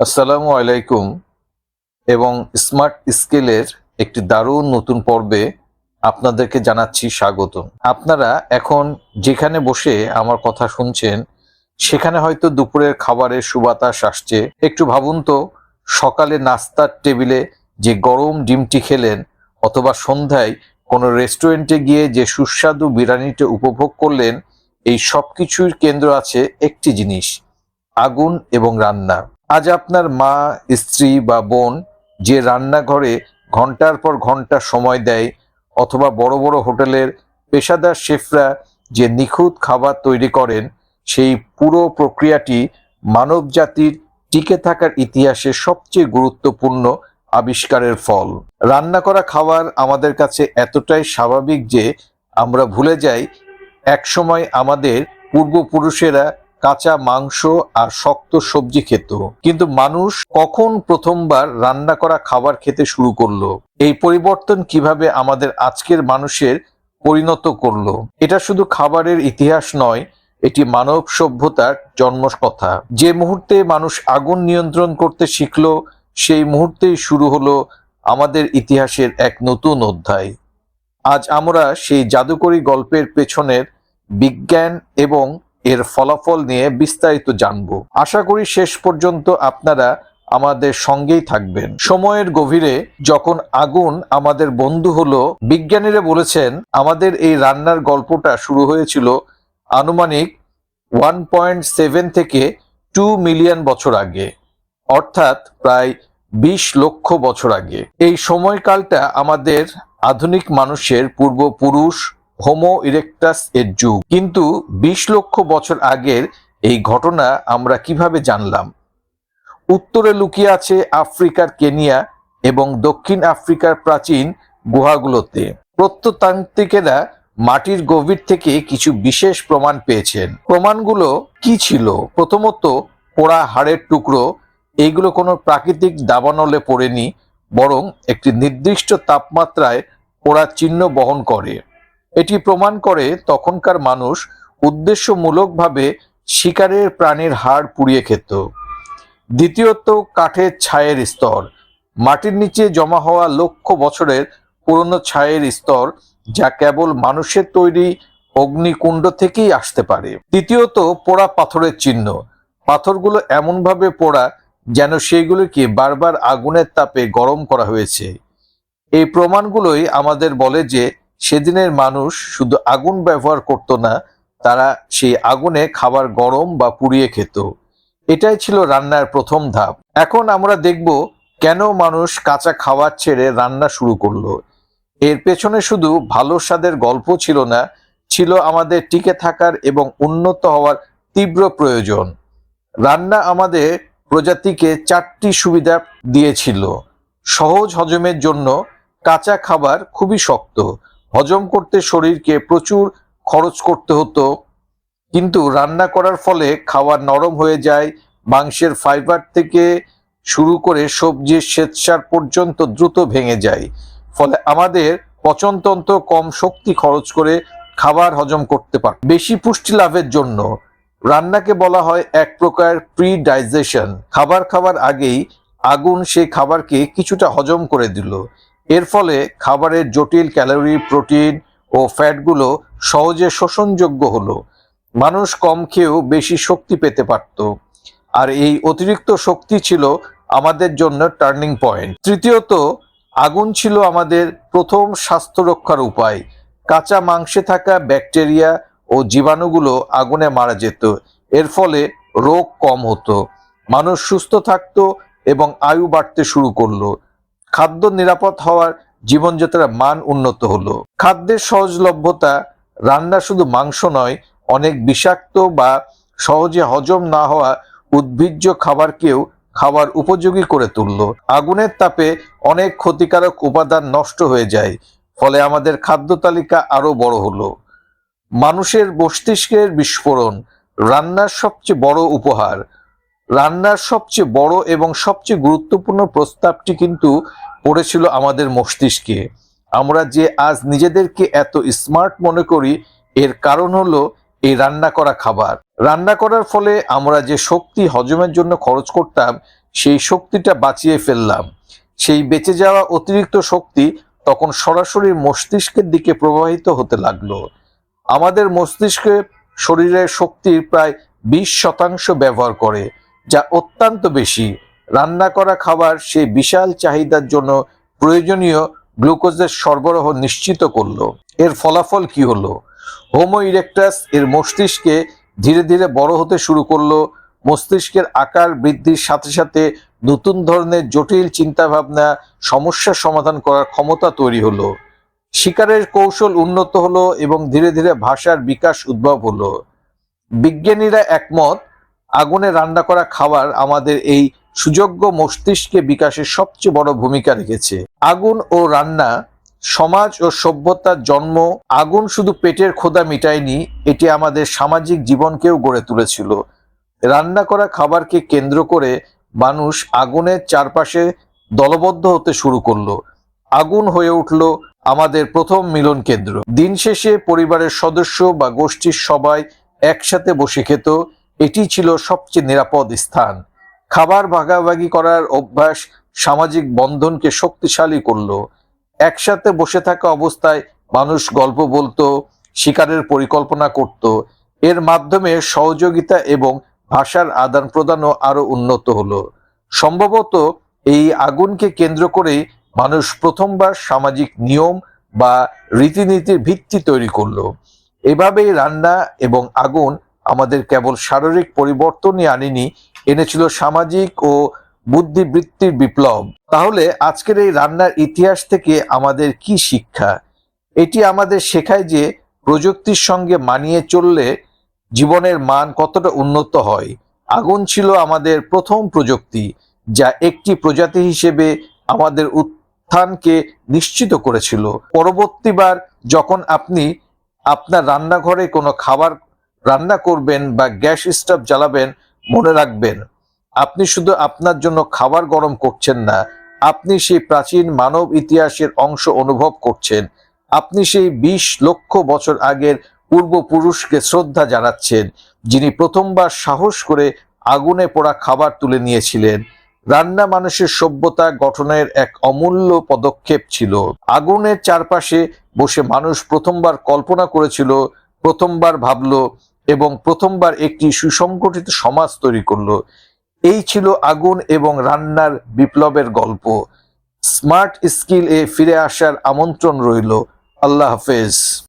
আসসালামু আলাইকুম। এবং স্মার্ট স্কেলের একটি দারুণ নতুন পর্বে আপনাদেরকে জানাচ্ছি স্বাগত। আপনারা এখন যেখানে বসে আমার কথা শুনছেন, সেখানে হয়তো দুপুরের খাবারের সুবাতাস আসছে। একটু ভাবুন তো, সকালে নাস্তার টেবিলে যে গরম ডিমটি খেলেন, অথবা সন্ধ্যায় কোনো রেস্টুরেন্টে গিয়ে যে সুস্বাদু বিরিয়ানিটা উপভোগ করলেন, এই সব কিছুর কেন্দ্র আছে একটি জিনিস, আগুন এবং রান্না। আজ আপনার মা, স্ত্রী বা বোন যে রান্নাঘরে ঘণ্টার পর ঘণ্টা সময় দেয়, অথবা বড় বড় হোটেলের পেশাদার শেফরা যে নিখুঁত খাবার তৈরি করেন, সেই পুরো প্রক্রিয়াটি মানব জাতির টিকে থাকার ইতিহাসে সবচেয়ে গুরুত্বপূর্ণ আবিষ্কারের ফল। রান্না করা খাবার আমাদের কাছে এতটাই স্বাভাবিক যে আমরা ভুলে যাই, একসময় আমাদের পূর্বপুরুষেরা কাঁচা মাংস আর শক্ত সবজি খেত। কিন্তু মানুষ কখন প্রথমবার রান্না করা খাবার খেতে শুরু করল? এই পরিবর্তন কীভাবে আমাদের আজকের মানুষের পরিণত করল? এটা শুধু খাবারের ইতিহাস নয়, এটি মানব সভ্যতার জন্ম কথা যে মুহূর্তে মানুষ আগুন নিয়ন্ত্রণ করতে শিখলো, সেই মুহূর্তেই শুরু হলো আমাদের ইতিহাসের এক নতুন অধ্যায়। আজ আমরা সেই জাদুকরী গল্পের পেছনের বিজ্ঞান এবং এর ফলাফল নিয়ে বিস্তারিত জানব। আশা করি শেষ পর্যন্ত আপনারা আমাদের সঙ্গেই থাকবেন। সময়ের গভীরে যখন আগুন আমাদের বন্ধু হলো, বিজ্ঞানীরা বলেছেন, আমাদের এই রান্নার গল্পটা শুরু হয়েছিল আনুমানিক ওয়ান পয়েন্ট সেভেন থেকে টু মিলিয়ন বছর আগে, অর্থাৎ প্রায় বিশ লক্ষ বছর আগে। এই সময়কালটা আমাদের আধুনিক মানুষের পূর্বপুরুষ হোমো ইরেকটাস এর যুগ। কিন্তু বিশ লক্ষ বছর আগের এই ঘটনা আমরা কীভাবে জানলাম? উত্তরে লুকিয়ে আছে আফ্রিকার কেনিয়া এবং দক্ষিণ আফ্রিকার প্রাচীন গুহাগুলোতে। প্রত্নতান্ত্রিকেরা মাটির গভীর থেকে কিছু বিশেষ প্রমাণ পেয়েছেন। প্রমাণগুলো কি ছিল? প্রথমত, পোড়া হাড়ের টুকরো। এইগুলো কোনো প্রাকৃতিক দাবানলে পড়েনি, বরং একটি নির্দিষ্ট তাপমাত্রায় পোড়ার চিহ্ন বহন করে। এটি প্রমাণ করে তখনকার মানুষ উদ্দেশ্যমূলকভাবে শিকারের প্রাণীর হাড় পুড়িয়ে খেত। দ্বিতীয়ত, কাঠের ছায়ের স্তর। মাটির নিচে জমা হওয়া লক্ষ বছরের পুরনো ছায়ের স্তর যা কেবল মানুষের তৈরি অগ্নিকুণ্ড থেকেই আসতে পারে। তৃতীয়ত, পোড়া পাথরের চিহ্ন। পাথরগুলো এমনভাবে পোড়া যেন সেগুলোকে বারবার আগুনের তাপে গরম করা হয়েছে। এই প্রমাণগুলোই আমাদের বলে যে সেদিনের মানুষ শুধু আগুন ব্যবহার করত না, তারা সেই আগুনে খাবার গরম বা পুড়িয়ে খেত। এটাই ছিল রান্নার প্রথম ধাপ। এখন আমরা দেখব কেন মানুষ কাঁচা খাবার ছেড়ে রান্না শুরু করল। এর পেছনে শুধু ভালো স্বাদের গল্প ছিল না, ছিল আমাদের টিকে থাকার এবং উন্নত হওয়ার তীব্র প্রয়োজন। রান্না আমাদের প্রজাতিকে চারটি সুবিধা দিয়েছিল। সহজ হজমের জন্য কাঁচা খাবার খুবই শক্ত হজম করতে শরীরকে প্রচুর খরচ করতে হতো, কিন্তু রান্না করার ফলে খাবার নরম হয়ে যায়, মাংসের ফাইবার থেকে শুরু করে সবজির শ্বেতসার পর্যন্ত দ্রুত ভেঙে যায়। ফলে আমাদের পচনতন্ত্র কম শক্তি খরচ করে খাবার হজম করতে পারে বেশি পুষ্টি লাভের জন্য রান্নাকে বলা হয় এক প্রকার প্রি ডাইজেশন খাবার খাবার আগেই আগুন সেই খাবারকে কিছুটা হজম করে দিল। এর ফলে খাবারের জটিল ক্যালোরি, প্রোটিন ও ফ্যাটগুলো সহজে শোষণযোগ্য হলো। মানুষ কম খেয়েও বেশি শক্তি পেতে পারত। আর এই অতিরিক্ত শক্তি ছিল আমাদের জন্য টার্নিং পয়েন্ট তৃতীয়ত, আগুন ছিল আমাদের প্রথম স্বাস্থ্য রক্ষার উপায়। কাঁচা মাংসে থাকা ব্যাকটেরিয়া ও জীবাণুগুলো আগুনে মারা যেত। এর ফলে রোগ কম হতো। মানুষ সুস্থ থাকতো এবং আয়ু বাড়তে শুরু করল। খাদ্য নিরাপদ হওয়ার জীবনযাত্রার মান উন্নত হলো। খাদ্যের সহজলভ্যতা, রান্না শুধু মাংস নয়, অনেক বিষাক্ত বা সহজে হজম না হওয়া উদ্ভিজ্জ খাবারকেও খাবার উপযোগী করে তুলল। আগুনের তাপে অনেক ক্ষতিকারক উপাদান নষ্ট হয়ে যায়, ফলে আমাদের খাদ্য তালিকা আরও বড় হলো। মানুষের মস্তিষ্কের বিস্ফোরণ, রান্নার সবচেয়ে বড় উপহার রান্নার সবচেয়ে বড় এবং সবচেয়ে গুরুত্বপূর্ণ প্রস্তাবটি কিন্তু পড়েছিল আমাদের মস্তিষ্কে। আমরা যে আজ নিজেদেরকে এত স্মার্ট মনে করি, এর কারণ হলো এই রান্না করা খাবার। রান্না করার ফলে আমরা যে শক্তি হজমের জন্য খরচ করতাম, সেই শক্তিটা বাঁচিয়ে ফেললাম। সেই বেঁচে যাওয়া অতিরিক্ত শক্তি তখন সরাসরি মস্তিষ্কের দিকে প্রবাহিত হতে লাগল। আমাদের মস্তিষ্কে শরীরের শক্তির প্রায় বিশ শতাংশ ব্যবহার করে। যা অত্যন্ত বেশি। রান্না করা খাবার সেই বিশাল চাহিদার জন্য প্রয়োজনীয় গ্লুকোজের সরবরাহ নিশ্চিত করল। এর ফলাফল কি হলো? হোমো ইরেকটাস এর মস্তিষ্কে ধীরে ধীরে বড় হতে শুরু করল। মস্তিষ্কের আকার বৃদ্ধির সাথে সাথে নতুন ধরনের জটিল চিন্তাভাবনা সমস্যার সমাধান করার ক্ষমতা তৈরি হলো। শিকারের কৌশল উন্নত হলো এবং ধীরে ধীরে ভাষার বিকাশ উদ্ভব হলো। বিজ্ঞানীরা একমত আগুনে রান্না করা খাবার আমাদের এই সুযোগ্য মস্তিষ্কে বিকাশের সবচেয়ে বড় ভূমিকা রেখেছে। আগুন ও রান্না, সমাজ ও সভ্যতার জন্ম, আগুন শুধু পেটের ক্ষুধা মিটায়নি, এটি আমাদের সামাজিক জীবনকেও গড়ে তুলেছিল। রান্না করা খাবারকে কেন্দ্র করে মানুষ আগুনের চারপাশে দলবদ্ধ হতে শুরু করল। আগুন হয়ে উঠল আমাদের প্রথম মিলন কেন্দ্র। দিন শেষে পরিবারের সদস্য বা গোষ্ঠীর সবাই একসাথে বসে খেত এটি ছিল সবচেয়ে নিরাপদ স্থান। খাবার ভাগাভাগি করার অভ্যাস সামাজিক বন্ধনকে শক্তিশালী করল। একসাথে বসে থাকা অবস্থায় মানুষ গল্প বলতো, শিকারের পরিকল্পনা করত। এর মাধ্যমে সহযোগিতা এবং ভাষার আদান প্রদানও আরও উন্নত হলো। সম্ভবত এই আগুনকে কেন্দ্র করেই মানুষ প্রথমবার সামাজিক নিয়ম বা রীতিনীতির ভিত্তি তৈরি করল। এভাবেই রান্না এবং আগুন আমাদের কেবল শারীরিক পরিবর্তনই আনেনি, এনেছিল সামাজিক ও বুদ্ধিবৃত্তির বিপ্লব। তাহলে আজকের এই রান্নার ইতিহাস থেকে আমাদের কি শিক্ষা? এটি আমাদের শেখায় যে প্রযুক্তির সঙ্গে মানিয়ে চললে জীবনের মান কতটা উন্নত হয়। আগুন ছিল আমাদের প্রথম প্রযুক্তি, যা একটি প্রজাতি হিসেবে আমাদের উত্থানকে নিশ্চিত করেছিল। পরবর্তীবার যখন আপনি আপনার রান্নাঘরে কোনো খাবার রান্না করবেন বা গ্যাস স্টোভ জ্বালাবেন, মনে রাখবেন, আপনি শুধু আপনার জন্য খাবার গরম করছেন না, আপনি সেই প্রাচীন মানব ইতিহাসের অংশ অনুভব করছেন, আপনি সেই বিশ লক্ষ বছর আগের পূর্বপুরুষকে শ্রদ্ধা জানাচ্ছেন, যিনি প্রথমবার সাহস করে আগুনে পোড়া খাবার তুলে নিয়েছিলেন। রান্না মানুষের সভ্যতা গঠনের এক অমূল্য পদক্ষেপ ছিল। আগুনের চারপাশে বসে মানুষ প্রথমবার কল্পনা করেছিল, প্রথমবার ভাবলো এবং প্রথমবার একটি সুসংগঠিত সমাজ তৈরি করল। এই ছিল আগুন এবং রান্নার বিপ্লবের গল্প। স্মার্ট স্কিল এ ফিরে আসার আমন্ত্রণ রইল। আল্লাহ হাফেজ।